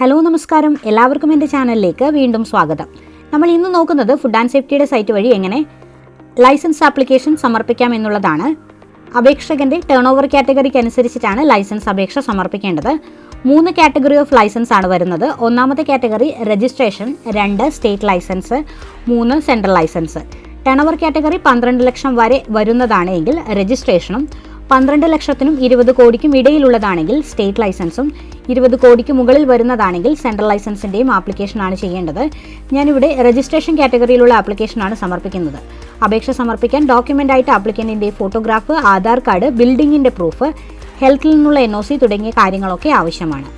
Hello നമസ്കാരം. എല്ലാവർക്കും എന്റെ ചാനലിലേക്ക് വീണ്ടും സ്വാഗതം. നമ്മൾ ഇന്ന് നോക്കുന്നത് ഫുഡ് ആൻഡ് സേഫ്റ്റിയുടെ സൈറ്റ് വഴി എങ്ങനെ ലൈസൻസ് ആപ്ലിക്കേഷൻ സമർപ്പിക്കാം എന്നുള്ളതാണ്. അപേക്ഷകന്റെ ടേൺ ഓവർ കാറ്റഗറിക്ക് അനുസരിച്ചിട്ടാണ് ലൈസൻസ് അപേക്ഷ സമർപ്പിക്കേണ്ടത്. മൂന്ന് കാറ്റഗറി ഓഫ് ലൈസൻസ് ആണ് വരുന്നത്. ഒന്നാമത്തെ കാറ്റഗറി രജിസ്ട്രേഷൻ രണ്ട് സ്റ്റേറ്റ് ലൈസൻസ് മൂന്ന് central licence turnover category പന്ത്രണ്ട് ലക്ഷം വരെ വരുന്നതാണ് എങ്കിൽ രജിസ്ട്രേഷനും പന്ത്രണ്ട് ലക്ഷത്തിനും ഇരുപത് കോടിക്കും ഇടയിലുള്ളതാണെങ്കിൽ സ്റ്റേറ്റ് ലൈസൻസും ഇരുപത് കോടിക്ക് മുകളിൽ വരുന്നതാണെങ്കിൽ സെൻട്രൽ ലൈസൻസിന്റെയും ആപ്ലിക്കേഷനാണ് ചെയ്യേണ്ടത്. ഞാനിവിടെ രജിസ്ട്രേഷൻ കാറ്റഗറിയിലുള്ള ആപ്ലിക്കേഷനാണ് സമർപ്പിക്കുന്നത്. അപേക്ഷ സമർപ്പിക്കാൻ ഡോക്യുമെന്റ് ആയിട്ട് ആപ്ലിക്കന്റിന്റെ ഫോട്ടോഗ്രാഫ് ആധാർ കാർഡ് ബിൽഡിങ്ങിന്റെ പ്രൂഫ് ഹെൽത്തിൽ നിന്നുള്ള എൻ തുടങ്ങിയ കാര്യങ്ങളൊക്കെ ആവശ്യമാണ്.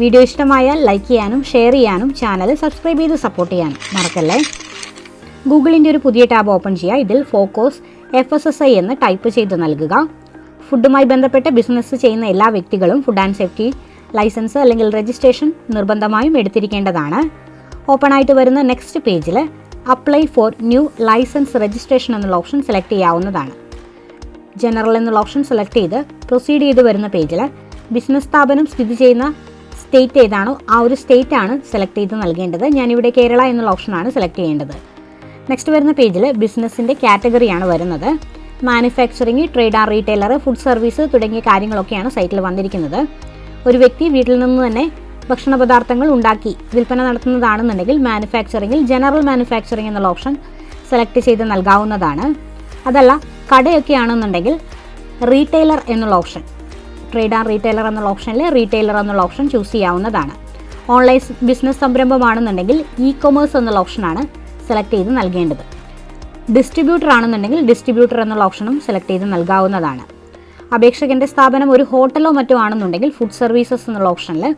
വീഡിയോ ഇഷ്ടമായാൽ ലൈക്ക് ചെയ്യാനും ഷെയർ ചെയ്യാനും ചാനൽ സബ്സ്ക്രൈബ് ചെയ്ത് സപ്പോർട്ട് ചെയ്യാനും മറക്കല്ലേ? ഗൂഗിളിന്റെ ഒരു പുതിയ ടാബ് ഓപ്പൺ ചെയ്യുക. ഇതിൽ FoSCoS F S S I എന്ന് ടൈപ്പ് ചെയ്ത് നൽകുക. ഫുഡുമായി ബന്ധപ്പെട്ട് ബിസിനസ് ചെയ്യുന്ന എല്ലാ വ്യക്തികളും ഫുഡ് ആൻഡ് സേഫ്റ്റി ലൈസൻസ് അല്ലെങ്കിൽ രജിസ്ട്രേഷൻ നിർബന്ധമായും എടുത്തിരിക്കേണ്ടതാണ്. ഓപ്പൺ ആയിട്ട് വരുന്ന നെക്സ്റ്റ് പേജിൽ apply for new license registration എന്നുള്ള ഓപ്ഷൻ സെലക്ട് ചെയ്യാവുന്നതാണ്. ജനറൽ എന്നുള്ള ഓപ്ഷൻ സെലക്ട് ചെയ്ത് പ്രൊസീഡ് ചെയ്ത് വരുന്ന പേജിൽ ബിസിനസ് സ്ഥാപനം സ്ഥിതി ചെയ്യുന്ന സ്റ്റേറ്റ് ഏതാണോ ആ ഒരു സ്റ്റേറ്റ് ആണ് സെലക്ട് ചെയ്ത് നൽകേണ്ടത്. ഞാനിവിടെ കേരള എന്നുള്ള ഓപ്ഷനാണ് സെലക്ട് ചെയ്യേണ്ടത്. നെക്സ്റ്റ് വരുന്ന പേജിൽ ബിസിനസ്സിന്റെ കാറ്റഗറിയാണ് വരുന്നത്. Manufacturing trade and retailer food service തുടങ്ങിയ കാര്യങ്ങളൊക്കെയാണ് സൈറ്റിൽ വന്നിരിക്കുന്നത്. ഒരു വ്യക്തി വീട്ടിൽ നിന്ന് തന്നെ ഭക്ഷണ പദാർത്ഥങ്ങൾ ഉണ്ടാക്കി വിൽപ്പന നടത്തുന്നതാണെന്നുണ്ടെങ്കിൽ മാനുഫാക്ചറിങ്ങിൽ ജനറൽ മാനുഫാക്ചറിങ് എന്നുള്ള ഓപ്ഷൻ സെലക്ട് ചെയ്ത് നൽകാവുന്നതാണ്. അതല്ല കടയൊക്കെ ആണെന്നുണ്ടെങ്കിൽ റീറ്റെയിലർ എന്നുള്ള ഓപ്ഷൻ ട്രേഡ് ആൻഡ് റീറ്റെയിലർ എന്നുള്ള ഓപ്ഷനിൽ റീറ്റെയിലർ എന്നുള്ള ഓപ്ഷൻ ചൂസ് ചെയ്യാവുന്നതാണ്. ഓൺലൈൻ ബിസിനസ് സംരംഭമാണെന്നുണ്ടെങ്കിൽ ഇ കൊമേഴ്സ് എന്നുള്ള ഓപ്ഷനാണ് സെലക്ട് ചെയ്ത് നൽകേണ്ടത്. ഡിസ്ട്രിബ്യൂട്ടർ ആണെന്നുണ്ടെങ്കിൽ ഡിസ്ട്രിബ്യൂട്ടർ എന്നുള്ള ഓപ്ഷനും സെലക്ട് ചെയ്ത് നൽകാവുന്നതാണ്. അപേക്ഷകന്റെ സ്ഥാപനം ഒരു ഹോട്ടലോ മറ്റോ ആണെന്നുണ്ടെങ്കിൽ ഫുഡ് സർവീസസ് എന്നുള്ള ഓപ്ഷനിൽ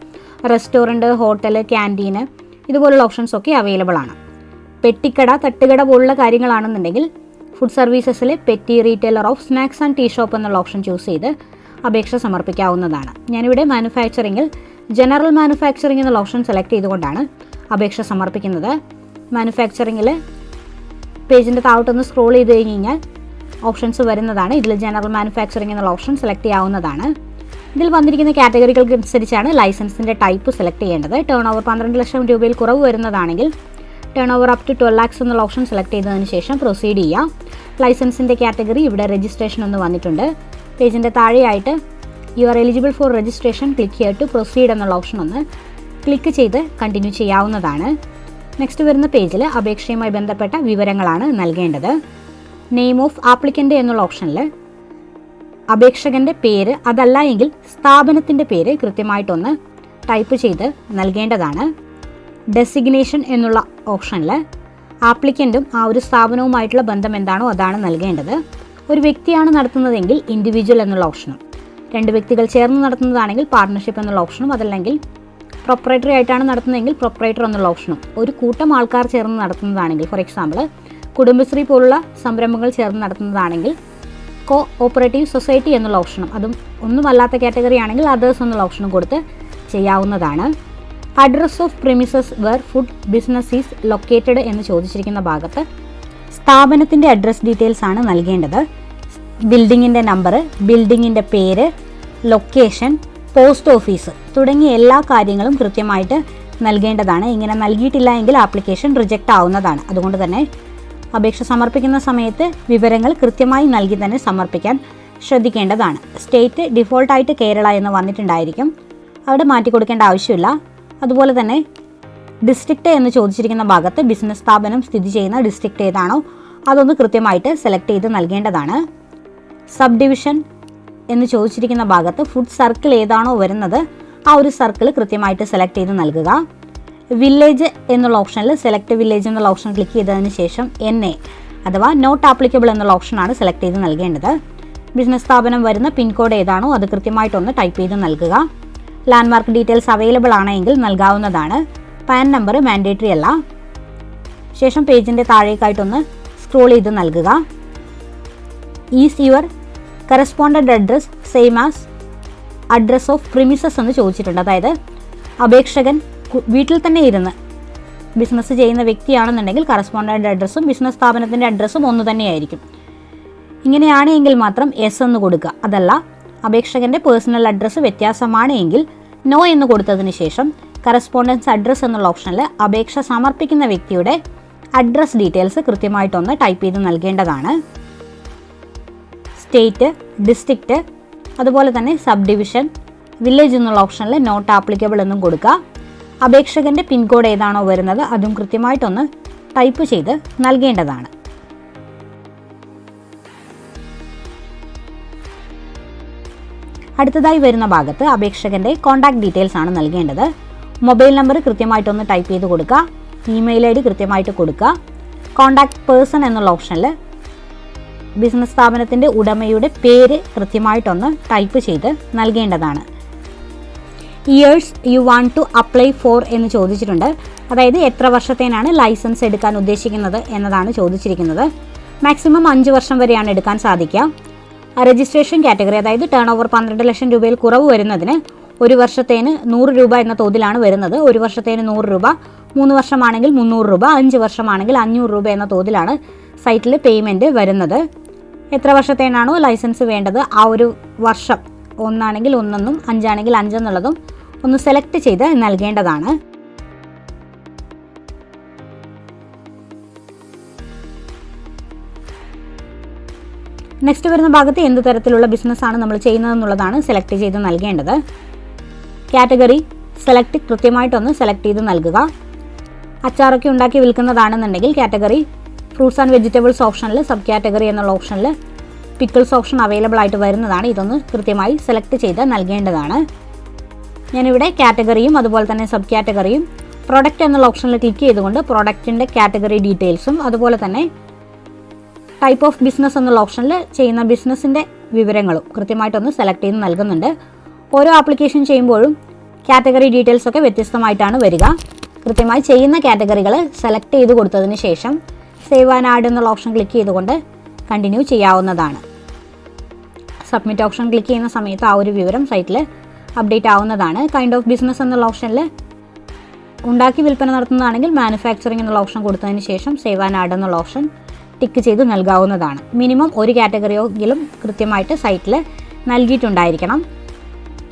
റെസ്റ്റോറന്റ് ഹോട്ടൽ ക്യാന്റീന് ഇതുപോലുള്ള ഓപ്ഷൻസ് ഒക്കെ അവൈലബിൾ ആണ്. പെട്ടിക്കട തട്ടുകട പോലുള്ള കാര്യങ്ങളാണെന്നുണ്ടെങ്കിൽ food സർവീസസിലെ petty retailer of snacks and tea shop എന്നുള്ള ഓപ്ഷൻ ചൂസ് ചെയ്ത് അപേക്ഷ സമർപ്പിക്കാവുന്നതാണ്. ഞാനിവിടെ മാനുഫാക്ചറിങ്ങിൽ ജനറൽ മാനുഫാക്ചറിംഗ് എന്നുള്ള ഓപ്ഷൻ സെലക്ട് ചെയ്തുകൊണ്ടാണ് അപേക്ഷ സമർപ്പിക്കുന്നത്. മാനുഫാക്ചറിങ്ങിൽ പേജിന്റെ താഴോട്ടൊന്ന് സ്ക്രോൾ ചെയ്ത് കഴിഞ്ഞ് കഴിഞ്ഞാൽ ഓപ്ഷൻസ് വരുന്നതാണ്. ഇതിൽ ജനറൽ മാനുഫാക്ചറിംഗ് എന്നുള്ള ഓപ്ഷൻ സെലക്ട് ചെയ്യാവുന്നതാണ്. ഇതിൽ വന്നിരിക്കുന്ന കാറ്റഗറികൾക്ക് അനുസരിച്ചാണ് ലൈസൻസിന്റെ ടൈപ്പ് സെലക്ട് ചെയ്യേണ്ടത്. ടേൺ ഓവർ പന്ത്രണ്ട് ലക്ഷം രൂപയിൽ കുറവ് വരുന്നതാണെങ്കിൽ turnover up to twelve lakhs എന്നുള്ള ഓപ്ഷൻ സെലക്ട് ചെയ്തതിന് ശേഷം പ്രൊസീഡ് ചെയ്യാം. ലൈസൻസിന്റെ കാറ്റഗറി ഇവിടെ രജിസ്ട്രേഷൻ ഒന്ന് വന്നിട്ടുണ്ട്. പേജിന്റെ താഴെയായിട്ട് you are eligible for registration click ചെയ്തിട്ട് പ്രൊസീഡ് എന്നുള്ള ഓപ്ഷൻ ഒന്ന് ക്ലിക്ക് ചെയ്ത് കണ്ടിന്യൂ ചെയ്യാവുന്നതാണ്. നെക്സ്റ്റ് വരുന്ന പേജിൽ അപേക്ഷയുമായി ബന്ധപ്പെട്ട വിവരങ്ങളാണ് നൽകേണ്ടത്. നെയിം ഓഫ് ആപ്ലിക്കന്റ് എന്നുള്ള ഓപ്ഷനിൽ അപേക്ഷകന്റെ പേര് അതല്ല എങ്കിൽ സ്ഥാപനത്തിന്റെ പേര് കൃത്യമായിട്ടൊന്ന് ടൈപ്പ് ചെയ്ത് നൽകേണ്ടതാണ്. ഡെസിഗ്നേഷൻ എന്നുള്ള ഓപ്ഷനിൽ ആപ്ലിക്കന്റും ആ ഒരു സ്ഥാപനവുമായിട്ടുള്ള ബന്ധം എന്താണോ അതാണ് നൽകേണ്ടത്. ഒരു വ്യക്തിയാണ് നടത്തുന്നതെങ്കിൽ ഇൻഡിവിജ്വൽ എന്നുള്ള ഓപ്ഷനും രണ്ട് വ്യക്തികൾ ചേർന്ന് നടത്തുന്നതാണെങ്കിൽ പാർട്ട്ണർഷിപ്പ് എന്നുള്ള ഓപ്ഷനും അതല്ലെങ്കിൽ പ്രൊപ്പറേറ്ററി ആയിട്ടാണ് നടത്തുന്നതെങ്കിൽ പ്രൊപ്പറേറ്റർ എന്നുള്ള ഓപ്ഷനും ഒരു കൂട്ടം ആൾക്കാർ ചേർന്ന് നടത്തുന്നതാണെങ്കിൽ ഫോർ എക്സാമ്പിൾ കുടുംബശ്രീ പോലുള്ള സംരംഭങ്ങൾ ചേർന്ന് നടത്തുന്നതാണെങ്കിൽ കോ ഓപ്പറേറ്റീവ് സൊസൈറ്റി എന്നുള്ള ഓപ്ഷനും അതും ഒന്നുമല്ലാത്ത കാറ്റഗറി ആണെങ്കിൽ അതേഴ്സ് എന്നുള്ള ഓപ്ഷനും കൊടുത്ത് ചെയ്യാവുന്നതാണ്. Address of premises where food business is located എന്ന് ചോദിച്ചിരിക്കുന്ന ഭാഗത്ത് സ്ഥാപനത്തിന്റെ അഡ്രസ് ഡീറ്റെയിൽസ് ആണ് നൽകേണ്ടത്. ബിൽഡിങ്ങിന്റെ നമ്പർ ബിൽഡിങ്ങിന്റെ പേര് ലൊക്കേഷൻ പോസ്റ്റ് ഓഫീസ് തുടങ്ങിയ എല്ലാ കാര്യങ്ങളും കൃത്യമായിട്ട് നൽകേണ്ടതാണ്. ഇങ്ങനെ നൽകിയിട്ടില്ല എങ്കിൽ ആപ്ലിക്കേഷൻ റിജക്റ്റ് ആവുന്നതാണ്. അതുകൊണ്ട് തന്നെ അപേക്ഷ സമർപ്പിക്കുന്ന സമയത്ത് വിവരങ്ങൾ കൃത്യമായി നൽകി തന്നെ സമർപ്പിക്കാൻ ശ്രദ്ധിക്കേണ്ടതാണ്. സ്റ്റേറ്റ് ഡിഫോൾട്ടായിട്ട് കേരള എന്ന് വന്നിട്ടുണ്ടായിരിക്കും. അവിടെ മാറ്റി കൊടുക്കേണ്ട ആവശ്യമില്ല. അതുപോലെ തന്നെ ഡിസ്ട്രിക്റ്റ് എന്ന് ചോദിച്ചിരിക്കുന്ന ഭാഗത്ത് ബിസിനസ് സ്ഥാപനം സ്ഥിതി ചെയ്യുന്ന ഡിസ്ട്രിക്റ്റ് ഏതാണോ അതൊന്ന് കൃത്യമായിട്ട് സെലക്ട് ചെയ്ത് നൽകേണ്ടതാണ്. സബ് ഡിവിഷൻ എന്ന് ചോദിച്ചിരിക്കുന്ന ഭാഗത്ത് ഫുഡ് സർക്കിൾ ഏതാണോ വരുന്നത് ആ ഒരു സർക്കിൾ കൃത്യമായിട്ട് സെലക്ട് ചെയ്ത് നൽകുക. വില്ലേജ് എന്നുള്ള ഓപ്ഷനിൽ സെലക്ട് വില്ലേജ് എന്നുള്ള ഓപ്ഷൻ ക്ലിക്ക് ചെയ്തതിന് ശേഷം എൻ എ അഥവാ നോട്ട് ആപ്ലിക്കബിൾ എന്നുള്ള ഓപ്ഷനാണ് സെലക്ട് ചെയ്ത് നൽകേണ്ടത്. ബിസിനസ് സ്ഥാപനം വരുന്ന പിൻകോഡ് ഏതാണോ അത് കൃത്യമായിട്ടൊന്ന് ടൈപ്പ് ചെയ്ത് നൽകുക. ലാൻഡ്മാർക്ക് ഡീറ്റെയിൽസ് അവൈലബിൾ ആണെങ്കിൽ നൽകാവുന്നതാണ്. പാൻ നമ്പർ മാൻഡേറ്ററി അല്ല. ശേഷം പേജിന്റെ താഴേക്കായിട്ടൊന്ന് സ്ക്രോൾ ചെയ്ത് നൽകുക. Is your correspondent address same as address of premises എന്ന് ചോദിച്ചിട്ടുണ്ട്. അതായത് അപേക്ഷകൻ വീട്ടിൽ തന്നെ ഇരുന്ന് ബിസിനസ് ചെയ്യുന്ന വ്യക്തിയാണെന്നുണ്ടെങ്കിൽ കറസ്പോണ്ടന്റ് അഡ്രസ്സും ബിസിനസ് സ്ഥാപനത്തിന്റെ അഡ്രസ്സും ഒന്ന് തന്നെയായിരിക്കും. ഇങ്ങനെയാണ് എങ്കിൽ മാത്രം എസ് എന്ന് കൊടുക്കുക. അതല്ല അപേക്ഷകന്റെ പേഴ്സണൽ അഡ്രസ്സ് വ്യത്യാസമാണ് എങ്കിൽ നോ എന്ന് കൊടുത്തതിന് ശേഷം കറസ്പോണ്ടൻസ് അഡ്രസ്സ് എന്നുള്ള ഓപ്ഷനിൽ അപേക്ഷ സമർപ്പിക്കുന്ന വ്യക്തിയുടെ അഡ്രസ് ഡീറ്റെയിൽസ് കൃത്യമായിട്ടൊന്ന് ടൈപ്പ് ചെയ്ത് നൽകേണ്ടതാണ്. സ്റ്റേറ്റ് ഡിസ്ട്രിക്റ്റ് അതുപോലെ തന്നെ സബ് ഡിവിഷൻ വില്ലേജ് എന്നുള്ള ഓപ്ഷനിൽ നോട്ട് ആപ്ലിക്കബിൾ എന്നും കൊടുക്കുക. അപേക്ഷകന്റെ പിൻകോഡ് ഏതാണോ വരുന്നത് അതും കൃത്യമായിട്ടൊന്ന് ടൈപ്പ് ചെയ്ത് നൽകേണ്ടതാണ്. അടുത്തതായി വരുന്ന ഭാഗത്ത് അപേക്ഷകന്റെ കോൺടാക്ട് ഡീറ്റെയിൽസ് ആണ് നൽകേണ്ടത്. മൊബൈൽ നമ്പർ കൃത്യമായിട്ടൊന്ന് ടൈപ്പ് ചെയ്ത് കൊടുക്കുക. ഇമെയിൽ ഐ ഡി കൃത്യമായിട്ട് കൊടുക്കുക. കോൺടാക്ട് പേഴ്സൺ എന്നുള്ള ഓപ്ഷനിൽ ബിസിനസ് സ്ഥാപനത്തിന്റെ ഉടമയുടെ പേര് കൃത്യമായിട്ടൊന്ന് ടൈപ്പ് ചെയ്ത് നൽകേണ്ടതാണ്. Years you want to apply for എന്ന് ചോദിച്ചിട്ടുണ്ട്. അതായത് എത്ര വർഷത്തേനാണ് ലൈസൻസ് എടുക്കാൻ ഉദ്ദേശിക്കുന്നത് എന്നതാണ് ചോദിച്ചിരിക്കുന്നത്. മാക്സിമം അഞ്ച് വർഷം വരെയാണ് എടുക്കാൻ സാധിക്കുക. രജിസ്ട്രേഷൻ കാറ്റഗറി അതായത് ടേൺ ഓവർ പന്ത്രണ്ട് ലക്ഷം രൂപയിൽ കുറവ് വരുന്നതിന് ഒരു വർഷത്തേന് നൂറ് രൂപ എന്ന തോതിലാണ് വരുന്നത്. ഒരു വർഷത്തേന് നൂറ് രൂപ മൂന്ന് വർഷമാണെങ്കിൽ മുന്നൂറ് രൂപ അഞ്ച് വർഷമാണെങ്കിൽ അഞ്ഞൂറ് രൂപ എന്ന തോതിലാണ് സൈറ്റിൽ പേയ്മെന്റ് വരുന്നത്. എത്ര വർഷത്തേനാണോ ലൈസൻസ് വേണ്ടത്? ആ ഒരു വർഷം ഒന്നാണെങ്കിൽ ഒന്നെന്നും അഞ്ചാണെങ്കിൽ അഞ്ചെന്നുള്ളതും ഒന്ന് സെലക്ട് ചെയ്ത് നൽകേണ്ടതാണ്. നെക്സ്റ്റ് വരുന്ന ഭാഗത്ത് എന്ത് തരത്തിലുള്ള ബിസിനസ്സാണ് നമ്മൾ ചെയ്യുന്നതെന്നുള്ളതാണ് സെലക്ട് ചെയ്ത് നൽകേണ്ടത്. കാറ്റഗറി സെലക്ട് കൃത്യമായിട്ടൊന്ന് സെലക്ട് ചെയ്ത് നൽകുക. അച്ചാറൊക്കെ ഉണ്ടാക്കി വിൽക്കുന്നതാണെന്നുണ്ടെങ്കിൽ കാറ്റഗറി ഫ്രൂട്ട്സ് ആൻഡ് വെജിറ്റബിൾസ് ഓപ്ഷനിൽ സബ് കാറ്റഗറി എന്നുള്ള ഓപ്ഷനിൽ പിക്കിൾസ് ഓപ്ഷൻ അവൈലബിൾ ആയിട്ട് വരുന്നതാണ്. ഇതൊന്ന് കൃത്യമായി സെലക്ട് ചെയ്ത് നൽകേണ്ടതാണ്. ഞാനിവിടെ കാറ്റഗറിയും അതുപോലെ തന്നെ സബ് കാറ്റഗറിയും പ്രൊഡക്റ്റ് എന്നുള്ള ഓപ്ഷനിൽ ക്ലിക്ക് ചെയ്തുകൊണ്ട് പ്രൊഡക്റ്റിന്റെ കാറ്റഗറി ഡീറ്റെയിൽസും അതുപോലെ തന്നെ ടൈപ്പ് ഓഫ് ബിസിനസ് എന്നുള്ള ഓപ്ഷനിൽ ചെയ്യുന്ന ബിസിനസ്സിന്റെ വിവരങ്ങളും കൃത്യമായിട്ടൊന്ന് സെലക്ട് ചെയ്ത് നൽകുന്നുണ്ട്. ഓരോ ആപ്ലിക്കേഷൻ ചെയ്യുമ്പോഴും കാറ്റഗറി ഡീറ്റെയിൽസ് ഒക്കെ വ്യത്യസ്തമായിട്ടാണ് വരിക. കൃത്യമായി ചെയ്യുന്ന കാറ്റഗറികൾ സെലക്ട് ചെയ്ത് കൊടുത്തതിന് ശേഷം സേവ് ആൻഡ് ആഡ് എന്നുള്ള ഓപ്ഷൻ ക്ലിക്ക് ചെയ്തുകൊണ്ട് കണ്ടിന്യൂ ചെയ്യാവുന്നതാണ്. സബ്മിറ്റ് ഓപ്ഷൻ ക്ലിക്ക് ചെയ്യുന്ന സമയത്ത് ആ ഒരു വിവരം സൈറ്റിൽ അപ്ഡേറ്റ് ആവുന്നതാണ്. കൈൻഡ് ഓഫ് ബിസിനസ് എന്നുള്ള ഓപ്ഷനിൽ ഉണ്ടാക്കി വിൽപ്പന നടത്തുന്നതാണെങ്കിൽ മാനുഫാക്ചറിംഗ് എന്നുള്ള ഓപ്ഷൻ കൊടുത്തതിന് ശേഷം സേവ് ആൻഡ് ആഡ് എന്നുള്ള ഓപ്ഷൻ ടിക്ക് ചെയ്ത് നൽകാവുന്നതാണ്. മിനിമം ഒരു കാറ്റഗറിയെങ്കിലും കൃത്യമായിട്ട് സൈറ്റിൽ നൽകിയിട്ടുണ്ടായിരിക്കണം.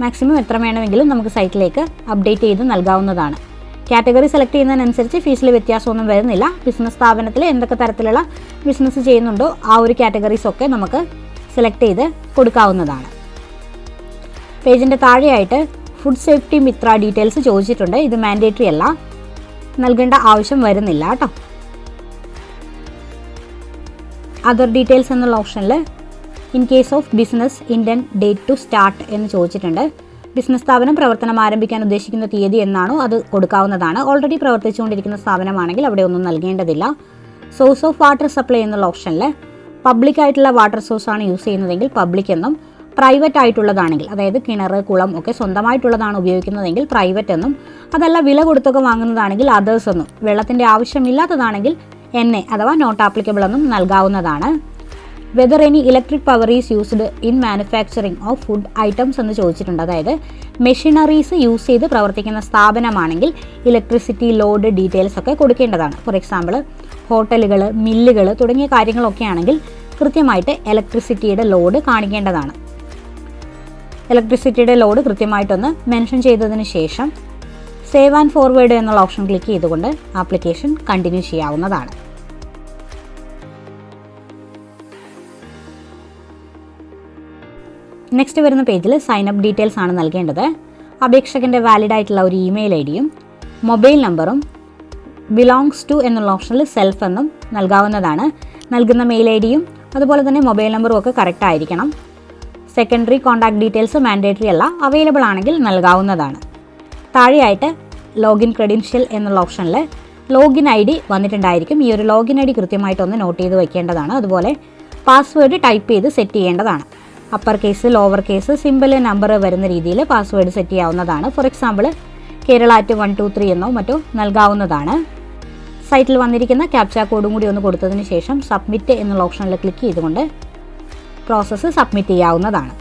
മാക്സിമം എത്ര വേണമെങ്കിലും നമുക്ക് സൈറ്റിലേക്ക് അപ്ഡേറ്റ് ചെയ്ത് നൽകാവുന്നതാണ്. കാറ്റഗറി സെലക്ട് ചെയ്യുന്നതിനനുസരിച്ച് ഫീസിൽ വ്യത്യാസമൊന്നും വരുന്നില്ല. ബിസിനസ് സ്ഥാപനത്തിൽ എന്തൊക്കെ തരത്തിലുള്ള ബിസിനസ് ചെയ്യുന്നുണ്ടോ ആ ഒരു കാറ്റഗറീസ് ഒക്കെ നമുക്ക് സെലക്ട് ചെയ്ത് കൊടുക്കാവുന്നതാണ്. പേജിന്റെ താഴെയായിട്ട് ഫുഡ് സേഫ്റ്റി മിത്ര ഡീറ്റെയിൽസ് ചോദിച്ചിട്ടുണ്ട്. ഇത് മാൻഡേറ്ററി അല്ല. നൽകേണ്ട ആവശ്യം വരുന്നില്ല കേട്ടോ. അതർ ഡീറ്റെയിൽസ് എന്നുള്ള ഓപ്ഷനിൽ in case of business intended date to start എന്ന് ചോദിച്ചിട്ടുണ്ട്. ബിസിനസ് സ്ഥാപനം പ്രവർത്തനം ആരംഭിക്കാൻ ഉദ്ദേശിക്കുന്ന തീയതി എന്നാണോ അത് കൊടുക്കാവുന്നതാണ്. ഓൾറെഡി പ്രവർത്തിച്ചുകൊണ്ടിരിക്കുന്ന സ്ഥാപനമാണെങ്കിൽ അവിടെ ഒന്നും നൽകേണ്ടതില്ല. സോഴ്സ് ഓഫ് വാട്ടർ സപ്ലൈ എന്നുള്ള ഓപ്ഷനിൽ പബ്ലിക് ആയിട്ടുള്ള വാട്ടർ സോഴ്സ് ആണ് യൂസ് ചെയ്യുന്നതെങ്കിൽ പബ്ലിക് എന്നും പ്രൈവറ്റ് ആയിട്ടുള്ളതാണെങ്കിൽ അതായത് കിണർ കുളം ഒക്കെ സ്വന്തമായിട്ടുള്ളതാണ് ഉപയോഗിക്കുന്നതെങ്കിൽ പ്രൈവറ്റ് എന്നും അതല്ല വില കൊടുത്തൊക്കെ വാങ്ങുന്നതാണെങ്കിൽ അതേഴ്സ് എന്നും വെള്ളത്തിന്റെ ആവശ്യമില്ലാത്തതാണെങ്കിൽ എൻ എ അഥവാ നോട്ട് ആപ്ലിക്കബിൾ എന്നും നൽകാവുന്നതാണ്. Whether any electric power is used in manufacturing of food items എന്ന് ചോദിച്ചിട്ടുണ്ട്. അതായത് മെഷീനറീസ് യൂസ് ചെയ്ത് പ്രവർത്തിക്കുന്ന സ്ഥാപനമാണെങ്കിൽ ഇലക്ട്രിസിറ്റി ലോഡ് ഡീറ്റെയിൽസ് ഒക്കെ കൊടുക്കേണ്ടതാണ്. ഫോർ എക്സാമ്പിൾ ഹോട്ടലുകൾ മില്ലുകൾ തുടങ്ങിയ കാര്യങ്ങളൊക്കെ ആണെങ്കിൽ കൃത്യമായിട്ട് ഇലക്ട്രിസിറ്റിയുടെ ലോഡ് കാണിക്കേണ്ടതാണ്. ഇലക്ട്രിസിറ്റിയുടെ ലോഡ് കൃത്യമായിട്ടൊന്ന് മെൻഷൻ ചെയ്തതിന് ശേഷം സേവ് ആൻഡ് ഫോർവേഡ് എന്നുള്ള ഓപ്ഷൻ ക്ലിക്ക് ചെയ്തുകൊണ്ട് ആപ്ലിക്കേഷൻ കണ്ടിന്യൂ ചെയ്യാവുന്നതാണ്. നെക്സ്റ്റ് വരുന്ന പേജിൽ സൈൻ അപ്പ് ഡീറ്റെയിൽസ് ആണ് നൽകേണ്ടത്. അപേക്ഷകന്റെ വാലിഡ് ആയിട്ടുള്ള ഒരു ഇമെയിൽ ഐ ഡിയും മൊബൈൽ നമ്പറും ബിലോങ്സ് ടു എന്നുള്ള ഓപ്ഷനിൽ സെൽഫ് എന്നും നൽകാവുന്നതാണ്. നൽകുന്ന മെയിൽ ഐ ഡിയും അതുപോലെ തന്നെ മൊബൈൽ നമ്പറും ഒക്കെ കറക്റ്റ് ആയിരിക്കണം. സെക്കൻഡറി കോൺടാക്ട് ഡീറ്റെയിൽസ് മാൻഡേറ്ററി അല്ല അവൈലബിൾ ആണെങ്കിൽ നൽകാവുന്നതാണ്. താഴെയായിട്ട് ലോഗിൻ ക്രെഡൻഷ്യൽ എന്നുള്ള ഓപ്ഷനിൽ ലോഗിൻ ഐ ഡി വന്നിട്ടുണ്ടായിരിക്കും. ഈ ഒരു ലോഗിൻ ഐ ഡി കൃത്യമായിട്ടൊന്ന് നോട്ട് ചെയ്ത് വയ്ക്കേണ്ടതാണ് അതുപോലെ പാസ്വേഡ് ടൈപ്പ് ചെയ്ത് സെറ്റ് ചെയ്യേണ്ടതാണ്. Upper case lower case simple number വരുന്ന രീതിയിൽ പാസ്വേഡ് സെറ്റ് ചെയ്യാവുന്നതാണ്. For example Kerala at one two three എന്നോ മറ്റോ നൽകാവുന്നതാണ്. സൈറ്റിൽ വന്നിരിക്കുന്ന ക്യാപ്ച കോഡും കൂടി ഒന്ന് കൊടുത്തതിന് ശേഷം സബ്മിറ്റ് എന്നുള്ള ഓപ്ഷനിൽ ക്ലിക്ക് ചെയ്തുകൊണ്ട് പ്രോസസ്സ് സബ്മിറ്റ് ചെയ്യാവുന്നതാണ്.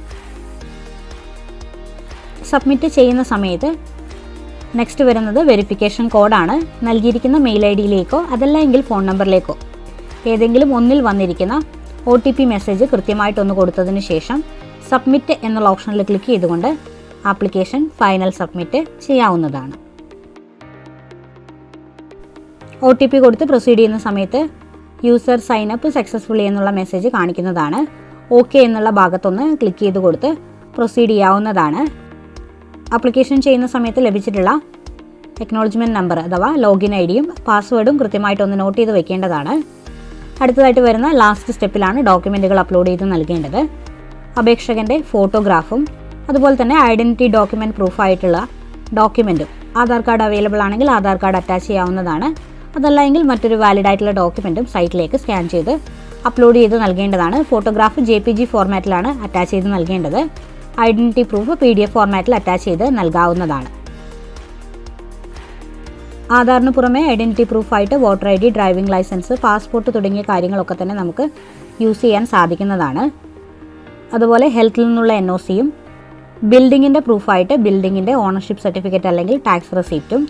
സബ്മിറ്റ് ചെയ്യുന്ന സമയത്ത് നെക്സ്റ്റ് വരുന്നത് വെരിഫിക്കേഷൻ കോഡാണ് നൽകിയിരിക്കുന്ന മെയിൽ ഐ ഡിയിലേക്കോ അതല്ല എങ്കിൽ ഫോൺ നമ്പറിലേക്കോ ഏതെങ്കിലും ഒന്നിൽ വന്നിരിക്കുന്ന ഒ ടി പി മെസ്സേജ് കൃത്യമായിട്ടൊന്ന് കൊടുത്തതിന് ശേഷം സബ്മിറ്റ് എന്നുള്ള ഓപ്ഷനിൽ ക്ലിക്ക് ചെയ്തുകൊണ്ട് ആപ്ലിക്കേഷൻ ഫൈനൽ സബ്മിറ്റ് ചെയ്യാവുന്നതാണ്. ഒ ടി പി കൊടുത്ത് പ്രൊസീഡ് ചെയ്യുന്ന സമയത്ത് യൂസർ സൈൻ അപ്പ് സക്സസ്ഫുള്ളി എന്നുള്ള മെസ്സേജ് കാണിക്കുന്നതാണ്. ഓക്കെ എന്നുള്ള ഭാഗത്തൊന്ന് ക്ലിക്ക് ചെയ്ത് കൊടുത്ത് പ്രൊസീഡ് ചെയ്യാവുന്നതാണ്. ആപ്ലിക്കേഷൻ ചെയ്യുന്ന സമയത്ത് ലഭിച്ചിട്ടുള്ള ടെക്നോളജിമെന്റ് നമ്പർ അഥവാ ലോഗിൻ ഐ ഡിയും പാസ്വേഡും കൃത്യമായിട്ടൊന്ന് നോട്ട് ചെയ്ത് വെക്കേണ്ടതാണ്. അടുത്തതായിട്ട് വരുന്ന ലാസ്റ്റ് സ്റ്റെപ്പിലാണ് ഡോക്യുമെന്റുകൾ അപ്ലോഡ് ചെയ്ത് നൽകേണ്ടത്. അപേക്ഷകന്റെ ഫോട്ടോഗ്രാഫും അതുപോലെ തന്നെ ഐഡന്റിറ്റി ഡോക്യുമെന്റ് പ്രൂഫായിട്ടുള്ള ഡോക്യുമെന്റും ആധാർ കാർഡ് അവൈലബിൾ ആണെങ്കിൽ ആധാർ കാർഡ് അറ്റാച്ച് ചെയ്യാവുന്നതാണ്. അതല്ല എങ്കിൽ മറ്റൊരു വാലിഡ് ആയിട്ടുള്ള ഡോക്യുമെന്റും സൈറ്റിലേക്ക് സ്കാൻ ചെയ്ത് അപ്ലോഡ് ചെയ്ത് നൽകേണ്ടതാണ്. ഫോട്ടോഗ്രാഫ് ജെ പി ജി ഫോർമാറ്റിലാണ് അറ്റാച്ച് ചെയ്ത് നൽകേണ്ടത്. Identity proof P D F ഫോർമാറ്റിൽ അറ്റാച്ച് ചെയ്ത് നൽകാവുന്നതാണ്. ആധാറിന് പുറമെ ഐഡന്റിറ്റി പ്രൂഫായിട്ട് voter I D driving license passport തുടങ്ങിയ കാര്യങ്ങളൊക്കെ തന്നെ നമുക്ക് യൂസ് ചെയ്യാൻ സാധിക്കുന്നതാണ്. അതുപോലെ ഹെൽത്തിൽ നിന്നുള്ള എൻ ഒ സിയും ബിൽഡിങ്ങിന്റെ പ്രൂഫായിട്ട് ബിൽഡിങ്ങിന്റെ ഓണർഷിപ്പ് സർട്ടിഫിക്കറ്റ് അല്ലെങ്കിൽ ടാക്സ് റെസീപ്റ്റും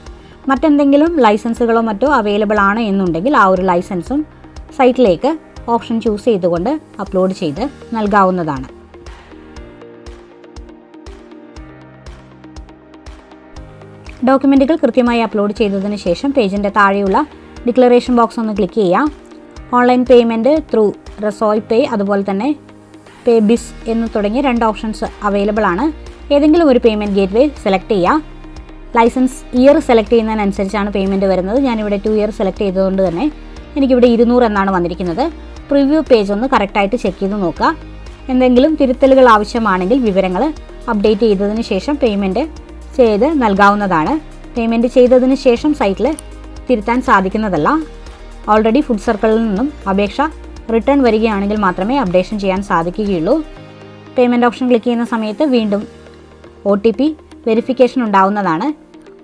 മറ്റെന്തെങ്കിലും ലൈസൻസുകളോ മറ്റോ അവൈലബിൾ ആണ് എന്നുണ്ടെങ്കിൽ ആ ഒരു ലൈസൻസും സൈറ്റിലേക്ക് ഓപ്ഷൻ ചൂസ് ചെയ്തുകൊണ്ട് അപ്ലോഡ് ചെയ്ത് നൽകാവുന്നതാണ്. ഡോക്യുമെന്റുകൾ കൃത്യമായി അപ്ലോഡ് ചെയ്തതിന് ശേഷം പേജിന്റെ താഴെയുള്ള ഡിക്ലറേഷൻ ബോക്സ് ഒന്ന് ക്ലിക്ക് ചെയ്യാം online payment through Razorpay അതുപോലെ തന്നെ പേ ബിസ് എന്ന് തുടങ്ങിയ രണ്ട് ഓപ്ഷൻസ് അവൈലബിൾ ആണ്. ഏതെങ്കിലും ഒരു പേയ്മെന്റ് ഗേറ്റ്വേ സെലക്ട് ചെയ്യുക. ലൈസൻസ് ഇയർ സെലക്ട് ചെയ്യുന്നതിനനുസരിച്ചാണ് പേയ്മെന്റ് വരുന്നത്. ഞാനിവിടെ ടു ഇയർ സെലക്ട് ചെയ്തതുകൊണ്ട് തന്നെ എനിക്കിവിടെ ഇരുന്നൂറ് എന്നാണ് വന്നിരിക്കുന്നത്. പ്രിവ്യൂ പേജ് ഒന്ന് കറക്റ്റായിട്ട് ചെക്ക് ചെയ്ത് നോക്കുക. എന്തെങ്കിലും തിരുത്തലുകൾ ആവശ്യമാണെങ്കിൽ വിവരങ്ങൾ അപ്ഡേറ്റ് ചെയ്തതിന് ശേഷം പേയ്മെന്റ് ചെയ്ത് നൽകാവുന്നതാണ്. പേയ്മെന്റ് ചെയ്തതിന് ശേഷം സൈറ്റിൽ തിരുത്താൻ സാധിക്കുന്നതല്ല. ഓൾറെഡി ഫുഡ് സർക്കിളിൽ നിന്നും അപേക്ഷ റിട്ടേൺ വരികയാണെങ്കിൽ മാത്രമേ അപ്ഡേഷൻ ചെയ്യാൻ സാധിക്കുകയുള്ളൂ. പേയ്മെന്റ് ഓപ്ഷൻ ക്ലിക്ക് ചെയ്യുന്ന സമയത്ത് വീണ്ടും ഒ ടി പി വെരിഫിക്കേഷൻ ഉണ്ടാവുന്നതാണ്.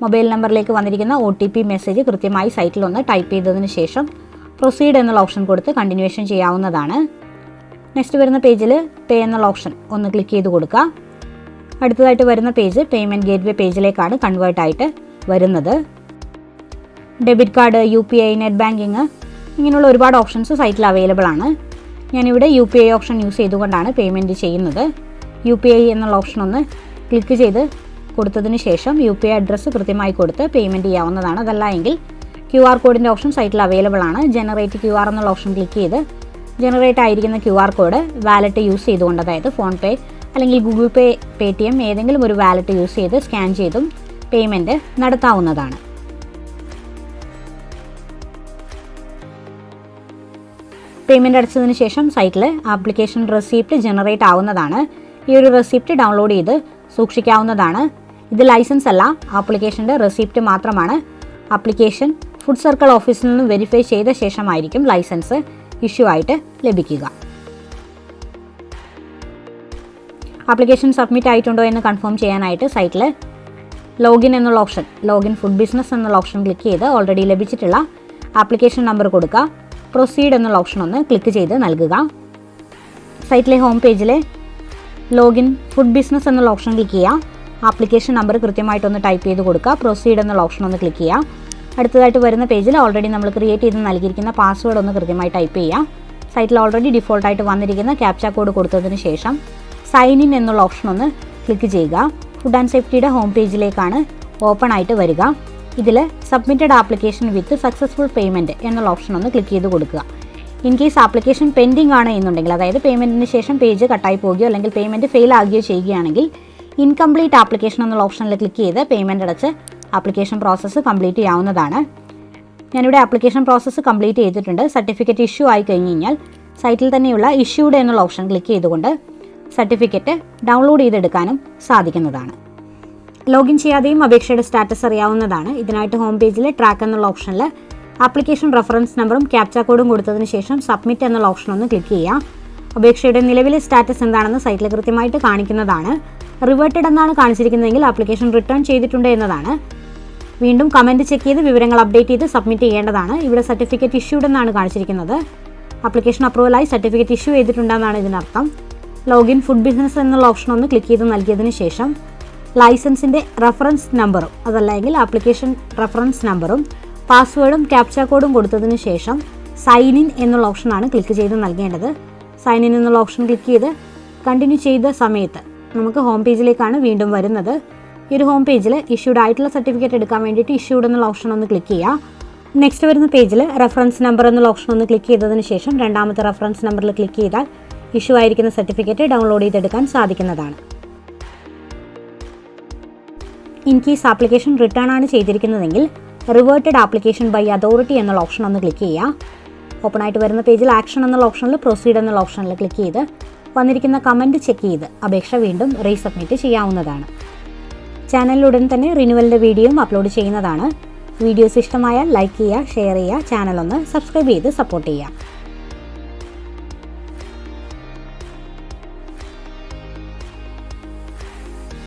മൊബൈൽ നമ്പറിലേക്ക് വന്നിരിക്കുന്ന ഒ ടി പി മെസ്സേജ് കൃത്യമായി സൈറ്റിൽ ഒന്ന് ടൈപ്പ് ചെയ്തതിന് ശേഷം പ്രൊസീഡ് എന്നുള്ള ഓപ്ഷൻ കൊടുത്ത് കണ്ടിന്യൂവേഷൻ ചെയ്യാവുന്നതാണ്. നെക്സ്റ്റ് വരുന്ന പേജിൽ പേ എന്നുള്ള ഓപ്ഷൻ ഒന്ന് ക്ലിക്ക് ചെയ്ത് കൊടുക്കുക. അടുത്തതായിട്ട് വരുന്ന പേജ് പേയ്മെന്റ് ഗേറ്റ്വേ പേജിലേക്കാണ് കൺവേർട്ടായിട്ട് വരുന്നത്. Debit card U P I net banking ഇങ്ങനെയുള്ള ഒരുപാട് ഓപ്ഷൻസ് സൈറ്റിൽ അവൈലബിൾ ആണ്. ഞാനിവിടെ U P I option use ചെയ്തുകൊണ്ടാണ് പേയ്മെന്റ് ചെയ്യുന്നത്. യു പി ഐ എന്നുള്ള ഓപ്ഷൻ ഒന്ന് ക്ലിക്ക് ചെയ്ത് കൊടുത്തതിന് ശേഷം യു പി ഐ അഡ്രസ്സ് കൃത്യമായി കൊടുത്ത് പേയ്മെന്റ് ചെയ്യാവുന്നതാണ്. അതല്ല എങ്കിൽ ക്യു ആർ കോഡിന്റെ ഓപ്ഷൻ സൈറ്റിൽ അവൈലബിൾ ആണ്. ജനറേറ്റ് ക്യു ആർ എന്നുള്ള ഓപ്ഷൻ ക്ലിക്ക് ചെയ്ത് ജനറേറ്റ് ആയിരിക്കുന്ന Q R code wallet use ചെയ്തുകൊണ്ട് അതായത് ഫോൺ പേ അല്ലെങ്കിൽ Google Pay Paytm ഏതെങ്കിലും ഒരു വാലറ്റ് യൂസ് ചെയ്ത് സ്കാൻ ചെയ്തും പേയ്മെന്റ് നടത്താവുന്നതാണ്. പേയ്മെന്റ് അടച്ചതിന് ശേഷം സൈറ്റിൽ ആപ്ലിക്കേഷൻ റെസിപ്റ്റ് ജനറേറ്റ് ആവുന്നതാണ്. ഈ ഒരു റെസിപ്റ്റ് ഡൗൺലോഡ് ചെയ്ത് സൂക്ഷിക്കാവുന്നതാണ്. ഇത് ലൈസൻസ് അല്ല ആപ്ലിക്കേഷന്റെ റെസിപ്റ്റ് മാത്രമാണ്. ആപ്ലിക്കേഷൻ ഫുഡ് സർക്കിൾ ഓഫീസിൽ നിന്ന് വെരിഫൈ ചെയ്ത ശേഷമായിരിക്കും ലൈസൻസ് ഇഷ്യൂ ആയിട്ട് ലഭിക്കുക. ആപ്ലിക്കേഷൻ സബ്മിറ്റ് ആയിട്ടുണ്ടോ എന്ന് കൺഫേം ചെയ്യാനായിട്ട് സൈറ്റിൽ ലോഗിൻ എന്നുള്ള ഓപ്ഷൻ ലോഗിൻ ഫുഡ് ബിസിനസ് എന്നുള്ള ഓപ്ഷൻ ക്ലിക്ക് ചെയ്ത് ഓൾറെഡി ലഭിച്ചിട്ടുള്ള ആപ്ലിക്കേഷൻ നമ്പർ കൊടുക്കുക. പ്രൊസീഡ് എന്നുള്ള ഓപ്ഷൻ ഒന്ന് ക്ലിക്ക് ചെയ്ത് നൽകുക. സൈറ്റിലെ ഹോം പേജിലെ ലോഗിൻ ഫുഡ് ബിസിനസ് എന്നുള്ള ഓപ്ഷൻ ക്ലിക്ക് ചെയ്യുക. ആപ്ലിക്കേഷൻ നമ്പർ കൃത്യമായിട്ടൊന്ന് ടൈപ്പ് ചെയ്ത് കൊടുക്കുക. പ്രൊസീഡ് എന്നുള്ള ഓപ്ഷൻ ഒന്ന് ക്ലിക്ക് ചെയ്യുക. അടുത്തതായിട്ട് വരുന്ന പേജിൽ ഓൾറെഡി നമ്മൾ ക്രിയേറ്റ് ചെയ്ത് നൽകിയിരിക്കുന്ന പാസ്വേഡ് ഒന്ന് കൃത്യമായി ടൈപ്പ് ചെയ്യുക. സൈറ്റിൽ ഓൾറെഡി ഡിഫോൾട്ടായിട്ട് വന്നിരിക്കുന്ന ക്യാപ്ച കോഡ് കൊടുത്തതിന് ശേഷം സൈൻ ഇൻ എന്നുള്ള ഓപ്ഷൻ ഒന്ന് ക്ലിക്ക് ചെയ്യുക. ഫുഡ് ആൻഡ് സേഫ്റ്റിയുടെ ഹോം പേജിലേക്കാണ് ഓപ്പൺ ആയിട്ട് വരിക. ഇതിൽ submitted application with successful payment എന്നുള്ള ഓപ്ഷൻ ഒന്ന് ക്ലിക്ക് ചെയ്ത് കൊടുക്കുക. ഇൻ കേസ് ആപ്ലിക്കേഷൻ പെൻഡിങ് ആണ് എന്നുണ്ടെങ്കിൽ അതായത് പേയ്മെന്റിന് ശേഷം പേജ് കട്ടായി പോവുകയോ അല്ലെങ്കിൽ പേയ്മെന്റ് ഫെയിൽ ആകുകയോ ചെയ്യുകയാണെങ്കിൽ ഇൻകംപ്ലീറ്റ് ആപ്ലിക്കേഷൻ എന്നുള്ള ഓപ്ഷനിൽ ക്ലിക്ക് ചെയ്ത് പേയ്മെന്റ് അടച്ച് ആപ്ലിക്കേഷൻ പ്രോസസ്സ് കംപ്ലീറ്റ് ചെയ്യാവുന്നതാണ്. ഞാനിവിടെ ആപ്ലിക്കേഷൻ പ്രോസസ്സ് കംപ്ലീറ്റ് ചെയ്തിട്ടുണ്ട്. സർട്ടിഫിക്കറ്റ് ഇഷ്യൂ ആയി കഴിഞ്ഞ് കഴിഞ്ഞാൽ സൈറ്റിൽ തന്നെയുള്ള ഇഷ്യൂഡ് എന്നുള്ള ഓപ്ഷൻ ക്ലിക്ക് ചെയ്തുകൊണ്ട് സർട്ടിഫിക്കറ്റ് ഡൗൺലോഡ് ചെയ്തെടുക്കാനും സാധിക്കുന്നതാണ്. ലോഗിൻ ചെയ്യാതെയും അപേക്ഷയുടെ സ്റ്റാറ്റസ് അറിയാവുന്നതാണ്. ഇതിനായിട്ട് ഹോം പേജിലെ ട്രാക്ക് എന്നുള്ള ഓപ്ഷനിൽ ആപ്ലിക്കേഷൻ റെഫറൻസ് നമ്പറും ക്യാപ്ച കോഡും കൊടുത്തതിന് ശേഷം സബ്മിറ്റ് എന്നുള്ള ഓപ്ഷൻ ഒന്ന് ക്ലിക്ക് ചെയ്യാം അപേക്ഷയുടെ നിലവിലെ സ്റ്റാറ്റസ് എന്താണെന്ന് സൈറ്റിൽ കൃത്യമായിട്ട് കാണിക്കുന്നതാണ്. റിവേർട്ടഡ് എന്നാണ് കാണിച്ചിരിക്കുന്നതെങ്കിൽ ആപ്ലിക്കേഷൻ റിട്ടേൺ ചെയ്തിട്ടുണ്ട് എന്നതാണ്. വീണ്ടും കമന്റ് ചെക്ക് ചെയ്ത് വിവരങ്ങൾ അപ്ഡേറ്റ് ചെയ്ത് സബ്മിറ്റ് ചെയ്യേണ്ടതാണ്. ഇവിടെ സർട്ടിഫിക്കറ്റ് ഇഷ്യൂഡ് എന്നാണ് കാണിച്ചിരിക്കുന്നത്. ആപ്ലിക്കേഷൻ അപ്രൂവലായി സർട്ടിഫിക്കറ്റ് ഇഷ്യൂ ചെയ്തിട്ടുണ്ടെന്നാണ് ഇതിനർത്ഥം. ലോഗിൻ ഫുഡ് ബിസിനസ് എന്നുള്ള ഓപ്ഷൻ ഒന്ന് ക്ലിക്ക് ചെയ്ത് നൽകിയതിന് ശേഷം ലൈസൻസിന്റെ റഫറൻസ് നമ്പറും അതല്ലെങ്കിൽ ആപ്ലിക്കേഷൻ റഫറൻസ് നമ്പറും പാസ്വേഡും ക്യാപ്ച കോഡും കൊടുത്തതിന് ശേഷം സൈൻ ഇൻ എന്നുള്ള ഓപ്ഷനാണ് ക്ലിക്ക് ചെയ്ത് നൽകേണ്ടത്. സൈൻ ഇൻ എന്നുള്ള ഓപ്ഷൻ ക്ലിക്ക് ചെയ്ത് കണ്ടിന്യൂ ചെയ്ത സമയത്ത് നമുക്ക് ഹോം പേജിലേക്കാണ് വീണ്ടും വരുന്നത്. ഈ ഒരു ഹോം പേജിൽ ഇഷ്യൂഡ് ആയിട്ടുള്ള സർട്ടിഫിക്കറ്റ് എടുക്കാൻ വേണ്ടിയിട്ട് ഇഷ്യൂഡ് എന്നുള്ള ഓപ്ഷൻ ഒന്ന് ക്ലിക്ക് ചെയ്യുക നെക്സ്റ്റ് വരുന്ന പേജിൽ റെഫറൻസ് നമ്പർ എന്നുള്ള ഓപ്ഷൻ ഒന്ന് ക്ലിക്ക് ചെയ്തതിന് ശേഷം രണ്ടാമത്തെ റെഫറൻസ് നമ്പറിൽ ക്ലിക്ക് ചെയ്താൽ ഇഷ്യൂ ആയിരിക്കുന്ന സർട്ടിഫിക്കറ്റ് ഡൗൺലോഡ് ചെയ്തെടുക്കാൻ സാധിക്കുന്നതാണ്. ഇൻ കേസ് ആപ്ലിക്കേഷൻ റിട്ടേൺ ആണ് ചെയ്തിരിക്കുന്നതെങ്കിൽ റിവേർട്ടഡ് ആപ്ലിക്കേഷൻ ബൈ അതോറിറ്റി എന്നുള്ള ഓപ്ഷൻ ഒന്ന് ക്ലിക്ക് ചെയ്യുക. ഓപ്പൺ ആയിട്ട് വരുന്ന പേജിൽ ആക്ഷൻ എന്നുള്ള ഓപ്ഷനിൽ പ്രൊസീഡ് എന്നുള്ള ഓപ്ഷനിൽ ക്ലിക്ക് ചെയ്ത് വന്നിരിക്കുന്ന കമന്റ് ചെക്ക് ചെയ്ത് അപേക്ഷ വീണ്ടും റീസബ്മിറ്റ് ചെയ്യാവുന്നതാണ്. ചാനലിലുടൻ തന്നെ റിന്യൂവലിന്റെ വീഡിയോയും അപ്ലോഡ് ചെയ്യുന്നതാണ്. വീഡിയോസ് ഇഷ്ടമായാൽ ലൈക്ക് ചെയ്യുക ഷെയർ ചെയ്യുക ചാനൽ ഒന്ന് സബ്സ്ക്രൈബ് ചെയ്ത് സപ്പോർട്ട് ചെയ്യുക.